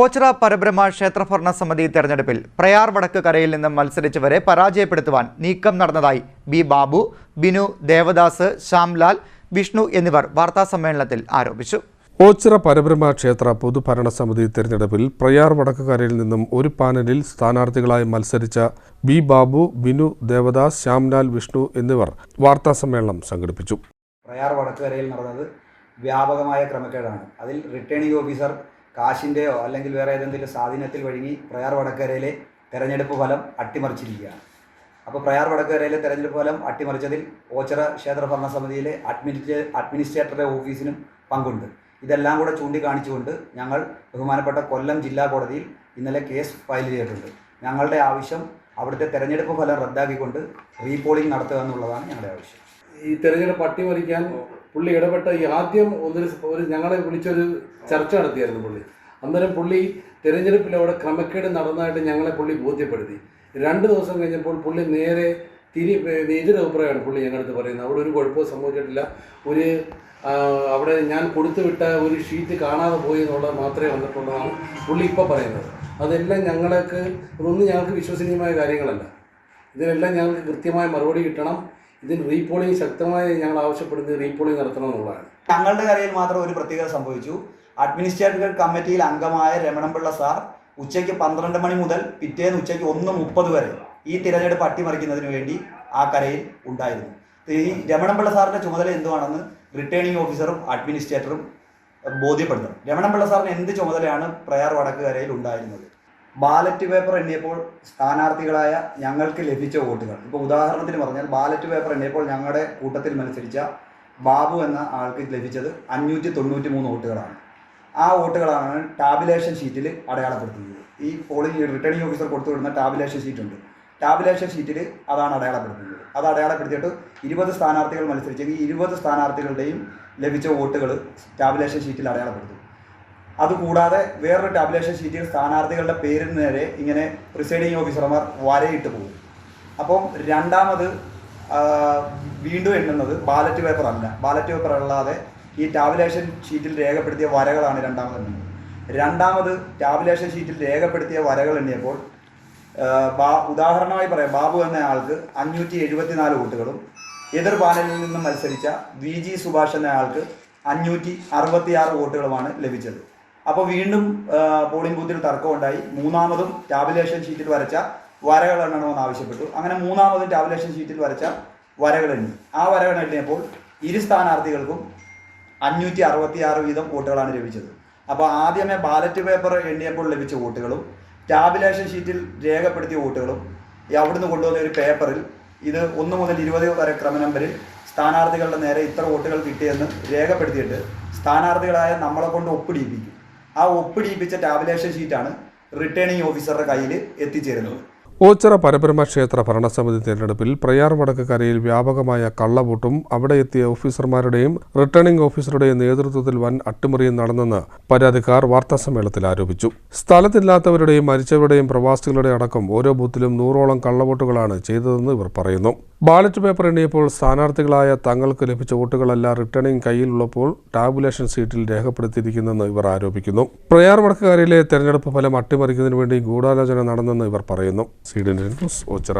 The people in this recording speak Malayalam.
ഓച്ചിറ പരബ്രഹ്മ ക്ഷേത്രഭരണ സമിതി തെരഞ്ഞെടുപ്പിൽ പ്രയാർ വടക്ക് കരയിൽ നിന്നും മത്സരിച്ചവരെ പരാജയപ്പെടുത്തുവാൻ നീക്കം നടന്നതായി ബി ബാബു ബിനു ദേവദാസ് ശ്യാംലാൽ വിഷ്ണു എന്നിവർ വാർത്താസമ്മേളനത്തിൽ ആരോപിച്ചു. ഓച്ചിറ പരബ്രഹ്മ ക്ഷേത്ര പൊതുഭരണ സമിതി തെരഞ്ഞെടുപ്പിൽ പ്രയാർ കരയിൽ നിന്നും ഒരു പാനലിൽ സ്ഥാനാർത്ഥികളായി മത്സരിച്ച ബി ബാബു ബിനു ദേവദാസ് ശ്യാംലാൽ വിഷ്ണു എന്നിവർ വാർത്താസമ്മേളനം സംഘടിപ്പിച്ചു. പ്രയാർ വടക്കുകരയിൽ നടന്നത് വ്യാപകമായ ക്രമക്കേടാണ്. അതിൽ റിട്ടേണിംഗ് ഓഫീസർ കാശിന്റെയോ അല്ലെങ്കിൽ വേറെ ഏതെങ്കിലും സ്വാധീനത്തിൽ വഴങ്ങി പ്രയാർ വടക്കരയിലെ തെരഞ്ഞെടുപ്പ് ഫലം അട്ടിമറിച്ചിരിക്കുകയാണ് അപ്പോൾ പ്രയാർ വടക്കരയിലെ തെരഞ്ഞെടുപ്പ് ഫലം അട്ടിമറിച്ചതിൽ ഓച്ചറ ക്ഷേത്ര ഭരണസമിതിയിലെ അഡ്മിനിസ്ട്രേ അഡ്മിനിസ്ട്രേറ്ററുടെ ഓഫീസിനും പങ്കുണ്ട്. ഇതെല്ലാം കൂടെ ചൂണ്ടിക്കാണിച്ചുകൊണ്ട് ഞങ്ങൾ ബഹുമാനപ്പെട്ട കൊല്ലം ജില്ലാ കോടതിയിൽ ഇന്നലെ കേസ് ഫയൽ ചെയ്തിട്ടുണ്ട്. ഞങ്ങളുടെ ആവശ്യം അവിടുത്തെ തെരഞ്ഞെടുപ്പ് ഫലം റദ്ദാക്കിക്കൊണ്ട് റീപോളിംഗ് നടത്തുക എന്നുള്ളതാണ് ഞങ്ങളുടെ ആവശ്യം. ഈ തെരഞ്ഞെടുപ്പ് അട്ടിമറിക്കാൻ പുള്ളി ഇടപെട്ട ഈ ആദ്യം ഒന്നൊരു ഒരു ഞങ്ങളെ വിളിച്ചൊരു ചർച്ച നടത്തിയായിരുന്നു പുള്ളി. അന്നേരം പുള്ളി തിരഞ്ഞെടുപ്പിൽ അവിടെ ക്രമക്കേട് നടന്നതായിട്ട് ഞങ്ങളെ പുള്ളി ബോധ്യപ്പെടുത്തി. രണ്ട് ദിവസം കഴിഞ്ഞപ്പോൾ പുള്ളി നേരെ തിരി എതിരഭിപ്രായമാണ് പുള്ളി ഞങ്ങളുടെ അടുത്ത് പറയുന്നത്. അവിടെ ഒരു കുഴപ്പവും സംഭവിച്ചിട്ടില്ല. ഒരു അവിടെ ഞാൻ കൊടുത്തുവിട്ട ഒരു ഷീറ്റ് കാണാതെ പോയി എന്നുള്ളത് മാത്രമേ വന്നിട്ടുള്ളതാണ് പുള്ളി ഇപ്പോൾ പറയുന്നത്. അതെല്ലാം ഞങ്ങൾക്ക് ഇതൊന്നും ഞങ്ങൾക്ക് വിശ്വസനീയമായ കാര്യങ്ങളല്ല. ഇതിനെല്ലാം ഞങ്ങൾക്ക് കൃത്യമായ മറുപടി കിട്ടണം. ഇതിന് റീപോളിംഗ് ശക്തമായി ഞങ്ങൾ ആവശ്യപ്പെടുന്നത് റീപോളിംഗ് നടത്തണം എന്നുള്ളതാണ്. ഞങ്ങളുടെ കരയിൽ മാത്രം ഒരു പ്രത്യേകത സംഭവിച്ചു. അഡ്മിനിസ്ട്രേറ്റീവ് കമ്മിറ്റിയിൽ അംഗമായ രമണപിള്ള സാർ ഉച്ചയ്ക്ക് പന്ത്രണ്ട് മണി മുതൽ പിറ്റേന്ന് ഉച്ചയ്ക്ക് ഒന്ന് മുപ്പത് വരെ ഈ തിരഞ്ഞെടുപ്പ് അട്ടിമറിക്കുന്നതിന് വേണ്ടി ആ കരയിൽ ഉണ്ടായിരുന്നു. ഈ രമണപിള്ള സാറിന്റെ ചുമതല എന്തുവാണെന്ന് റിട്ടേണിംഗ് ഓഫീസറും അഡ്മിനിസ്ട്രേറ്ററും ബോധ്യപ്പെടുത്തണം. രമണപിള്ള സാറിന് എന്ത് ചുമതലയാണ് പ്രയാർ വടക്ക് കരയിൽ ഉണ്ടായിരുന്നത്? ബാലറ്റ് പേപ്പർ എണ്ണിയപ്പോൾ സ്ഥാനാർത്ഥികളായ ഞങ്ങൾക്ക് ലഭിച്ച വോട്ടുകൾ. ഇപ്പോൾ ഉദാഹരണത്തിന് പറഞ്ഞാൽ ബാലറ്റ് പേപ്പർ എണ്ണിയപ്പോൾ ഞങ്ങളുടെ കൂട്ടത്തിൽ മത്സരിച്ച ബാബു എന്ന ആൾക്ക് ലഭിച്ചത് അഞ്ഞൂറ്റി തൊണ്ണൂറ്റി മൂന്ന് വോട്ടുകളാണ്. ആ വോട്ടുകളാണ് ടാബുലേഷൻ ഷീറ്റിൽ അടയാളപ്പെടുത്തുന്നത്. ഈ പോളിംഗ് റിട്ടേണിംഗ് ഓഫീസർ കൊടുത്തു വിടുന്ന ടാബുലേഷൻ ഷീറ്റുണ്ട്. ടാബുലേഷൻ ഷീറ്റിൽ അതാണ് അടയാളപ്പെടുത്തുന്നത്. അത് അടയാളപ്പെടുത്തിയിട്ട് ഇരുപത് സ്ഥാനാർത്ഥികൾ മത്സരിച്ചെങ്കിൽ ഇരുപത് സ്ഥാനാർത്ഥികളുടെയും ലഭിച്ച വോട്ടുകൾ ടാബുലേഷൻ ഷീറ്റിൽ അടയാളപ്പെടുത്തും. അതുകൂടാതെ വേറൊരു ടാബുലേഷൻ ഷീറ്റിൽ സ്ഥാനാർത്ഥികളുടെ പേരിന് നേരെ ഇങ്ങനെ പ്രിസൈഡിംഗ് ഓഫീസർമാർ വരയിട്ട് പോകും. അപ്പം രണ്ടാമത് വീണ്ടും എണ്ണുന്നത് ബാലറ്റ് പേപ്പർ അല്ല. ബാലറ്റ് പേപ്പർ അല്ലാതെ ഈ ടാബുലേഷൻ ഷീറ്റിൽ രേഖപ്പെടുത്തിയ വരകളാണ് രണ്ടാമത് എണ്ണുന്നത്. രണ്ടാമത് ടാബുലേഷൻ ഷീറ്റിൽ രേഖപ്പെടുത്തിയ വരകൾ എണ്ണിയപ്പോൾ ബാ- ഉദാഹരണമായി പറയാം ബാബു എന്ന ആൾക്ക് അഞ്ഞൂറ്റി എഴുപത്തിനാല് വോട്ടുകളും എതിർ പാനലിൽ നിന്നും മത്സരിച്ച വി ജി സുഭാഷ് എന്ന ആൾക്ക് അഞ്ഞൂറ്റി അറുപത്തിയാറ് വോട്ടുകളുമാണ് ലഭിച്ചത്. അപ്പോൾ വീണ്ടും പോളിംഗ് ബൂത്തിൽ തർക്കമുണ്ടായി മൂന്നാമതും ടാബുലേഷൻ ഷീറ്റിൽ വരച്ച വരകൾ എണ്ണണമെന്ന് ആവശ്യപ്പെട്ടു. അങ്ങനെ മൂന്നാമതും ടാബുലേഷൻ ഷീറ്റിൽ വരച്ച വരകൾ എണ്ണി ആ വരകൾ എണ്ണിയപ്പോൾ ഇരു സ്ഥാനാർത്ഥികൾക്കും അഞ്ഞൂറ്റി അറുപത്തിയാറ് വീതം വോട്ടുകളാണ് ലഭിച്ചത്. അപ്പോൾ ആദ്യമേ ബാലറ്റ് പേപ്പർ എണ്ണിയപ്പോൾ ലഭിച്ച വോട്ടുകളും ടാബുലേഷൻ ഷീറ്റിൽ രേഖപ്പെടുത്തിയ വോട്ടുകളും അവിടുന്ന് കൊണ്ടുവന്ന ഒരു പേപ്പറിൽ ഇത് ഒന്ന് മുതൽ ഇരുപത് വരെ ക്രമനമ്പരിൽ സ്ഥാനാർത്ഥികളുടെ നേരെ ഇത്ര വോട്ടുകൾ കിട്ടിയെന്ന് രേഖപ്പെടുത്തിയിട്ട് സ്ഥാനാർത്ഥികളായ നമ്മളെ കൊണ്ട് ഒപ്പിടിയിപ്പിക്കും ആ ഒപ്പിടിയിപ്പിച്ച ടാബുലേഷൻ ഷീറ്റാണ് റിട്ടേണിംഗ് ഓഫീസറുടെ കയ്യിൽ എത്തിച്ചേരുന്നത്. ഓച്ചറ പരബ്രഹ്മ ക്ഷേത്ര ഭരണസമിതി തിരഞ്ഞെടുപ്പിൽ പ്രയാർ വടക്കുകരയിൽ വ്യാപകമായ കള്ളവോട്ടും അവിടെ എത്തിയ ഓഫീസർമാരുടെയും റിട്ടേണിംഗ് ഓഫീസറുടെയും നേതൃത്വത്തിൽ വൻ അട്ടിമറിയും നടന്നെന്ന് പരാതിക്കാർ വാർത്താസമ്മേളനത്തിൽ ആരോപിച്ചു. സ്ഥലത്തില്ലാത്തവരുടെയും മരിച്ചവരുടെയും പ്രവാസികളുടെ അടക്കം ഓരോ ബൂത്തിലും നൂറോളം കള്ളവോട്ടുകളാണ് ചെയ്തതെന്ന് ഇവർ പറയുന്നു. ബാലറ്റ് പേപ്പർ എണ്ണിയപ്പോൾ സ്ഥാനാർത്ഥികളായ തങ്ങൾക്ക് ലഭിച്ച വോട്ടുകളല്ല റിട്ടേണിംഗ് കയ്യിലുള്ളപ്പോൾ ടാബുലേഷൻ സീറ്റിൽ രേഖപ്പെടുത്തിയിരിക്കുന്നെന്ന് ഇവർ ആരോപിക്കുന്നു. പ്രയാർ വടക്കുകാരിലെ തെരഞ്ഞെടുപ്പ് ഫലം അട്ടിമറിക്കുന്നതിന് വേണ്ടി ഗൂഢാലോചന നടന്നെന്ന് ഇവർ പറയുന്നു. C D news Ochira.